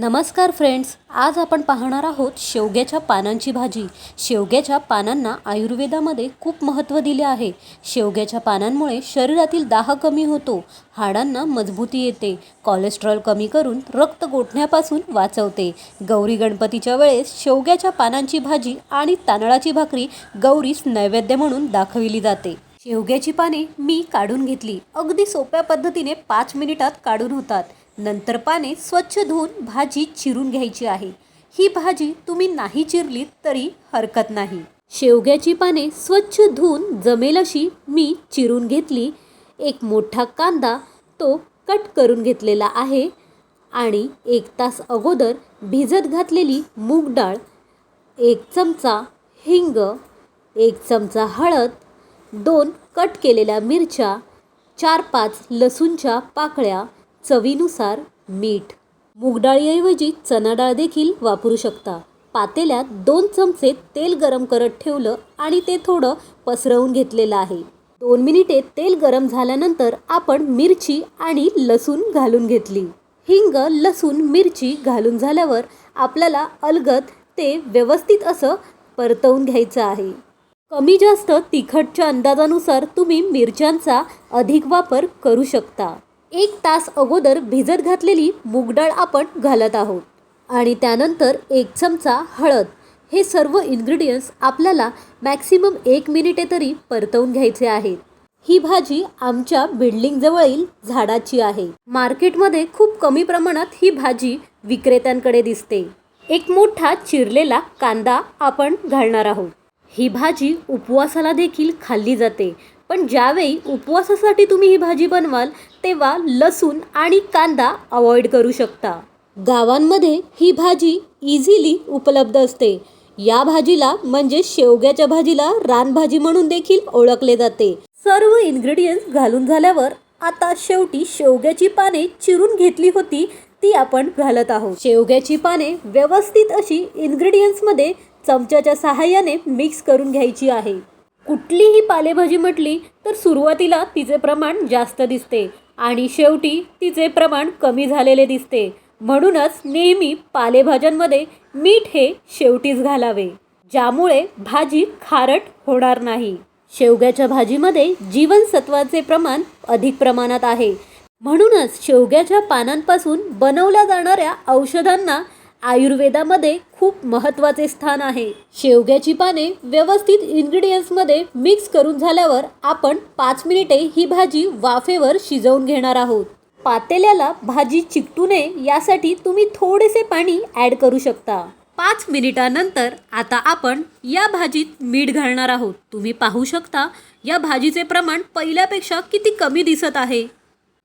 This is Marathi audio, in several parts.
नमस्कार फ्रेंड्स आज आपण पाहणार आहोत शेवग्याच्या पानांची भाजी. शेवग्याच्या पानांना आयुर्वेदामध्ये खूप महत्त्व दिले आहे. शेवग्याच्या पानांमुळे शरीरातील दाह कमी होतो हाडांना मजबूती येते कोलेस्ट्रॉल कमी करून रक्त गोठण्यापासून वाचवते. गौरी गणपतीच्या वेळेस शेवग्याच्या पानांची भाजी आणि तांदळाची भाकरी गौरीस नैवेद्य म्हणून दाखविली जाते. शेवग्याची पाने मी काढून घेतली. अगदी सोप्या पद्धतीने पाच मिनिटात काढून होतात. नंतर पाने स्वच्छ धुवून भाजी चिरून घ्यायची आहे. ही भाजी तुम्ही नाही चिरली तरी हरकत नाही. शेवग्याची पाने स्वच्छ धुवून जमेल अशी मी चिरून घेतली. एक मोठा कांदा तो कट करून घेतलेला आहे आणि एक तास अगोदर भिजत घातलेली मूग डाळ एक चमचा हिंग एक चमचा हळद दोन कट केलेल्या मिरच्या चार पाच लसूणच्या पाकळ्या चवीनुसार मीठ मूगडाळीऐवजी चणाडाळ देखील वापरू शकता. पातेल्यात दोन चमचे तेल गरम करत ठेवलं आणि ते थोडं पसरवून घेतलेलं आहे. दोन मिनिटे तेल गरम झाल्यानंतर आपण मिरची आणि लसूण घालून घेतली. हिंग लसूण मिरची घालून झाल्यावर आपल्याला अलगद ते व्यवस्थित असं परतवून घ्यायचं आहे. कमी जास्त तिखटच्या अंदाजानुसार तुम्ही मिरच्यांचा अधिक वापर करू शकता. एक तास अगोदर भिजत घातलेली मूगडाळ आपण घालत आहोत. आणि त्यानंतर एक चमचा हळद. हे सर्व इन्ग्रेडियंट्स आपल्याला मॅक्सिमम एक मिनिटे तरी परतवून घ्यायचे आहेत. ही भाजी आमच्या बिल्डिंगजवळील झाडाची आहे. मार्केटमध्ये खूप कमी प्रमाणात ही भाजी विक्रेत्यांकडे दिसते. एक मोठा चिरलेला कांदा आपण घालणार आहोत. ही भाजी उपवासाला देखील खाल्ली जाते. पण ज्यावेळी उपवासासाठी तुम्ही ही भाजी बनवाल तेव्हा लसूण आणि कांदा अवॉइड करू शकता. गावांमध्ये ही भाजी इझिली उपलब्ध असते. या भाजीला म्हणजे शेवग्याच्या भाजीला रानभाजी म्हणून देखील ओळखले जाते. सर्व इन्ग्रेडियंट्स घालून झाल्यावर आता शेवटी शेवग्याची पाने चिरून घेतली होती ती आपण घालत आहोत. शेवग्याची पाने व्यवस्थित अशी इन्ग्रेडियंट्समध्ये चमच्याच्या सहाय्याने मिक्स करून घ्यायची आहे. कुठलीही पालेभाजी म्हटली तर सुरुवातीला तिचे प्रमाण जास्त दिसते आणि शेवटी तिचे प्रमाण कमी झालेले दिसते. म्हणूनच नेहमी पालेभाज्यांमध्ये मीठ हे शेवटीच घालावे ज्यामुळे भाजी खारट होणार नाही. शेवग्याच्या भाजीमध्ये जीवनसत्वाचे प्रमाण अधिक प्रमाणात आहे. म्हणूनच शेवग्याच्या पानांपासून बनवल्या जाणाऱ्या औषधांना आयुर्वेदामध्ये खूप महत्त्वाचे स्थान आहे. शेवग्याची पाने व्यवस्थित इन्ग्रेडियंट्समध्ये मिक्स करून झाल्यावर आपण पाच मिनिटे ही भाजी वाफेवर शिजवून घेणार आहोत. पातेल्याला भाजी चिकटू नये यासाठी तुम्ही थोडेसे पाणी ॲड करू शकता. पाच मिनिटानंतर आता आपण या भाजीत मीठ घालणार आहोत. तुम्ही पाहू शकता या भाजीचे प्रमाण पहिल्यापेक्षा किती कमी दिसत आहे.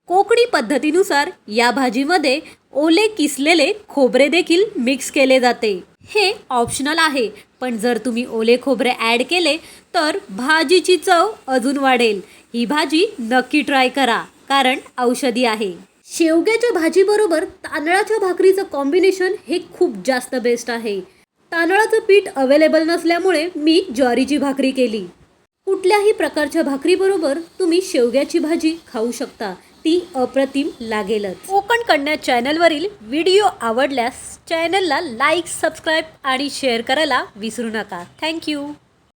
कोकणी पद्धतीनुसार या भाजीमध्ये ओले किसलेले खोबरे देखील मिक्स केले जाते. हे ऑप्शनल आहे पण जर तुम्ही ओले खोबरे ॲड केले तर भाजीची चव अजून वाढेल. ही भाजी नक्की ट्राय करा कारण औषधी आहे. शेवग्याच्या भाजीबरोबर तांदळाच्या भाकरीचं कॉम्बिनेशन हे खूप जास्त बेस्ट आहे. तांदळाचं पीठ अवेलेबल नसल्यामुळे मी ज्वारीची भाकरी केली. कुठल्याही प्रकारच्या भाकरीबरोबर तुम्ही शेवग्याची भाजी खाऊ शकता. ती अप्रतिम लागेलच. कोकण कन्या चॅनलवरील व्हिडिओ आवडल्यास चॅनलला लाईक सबस्क्राईब आणि शेअर करायला विसरू नका. थँक्यू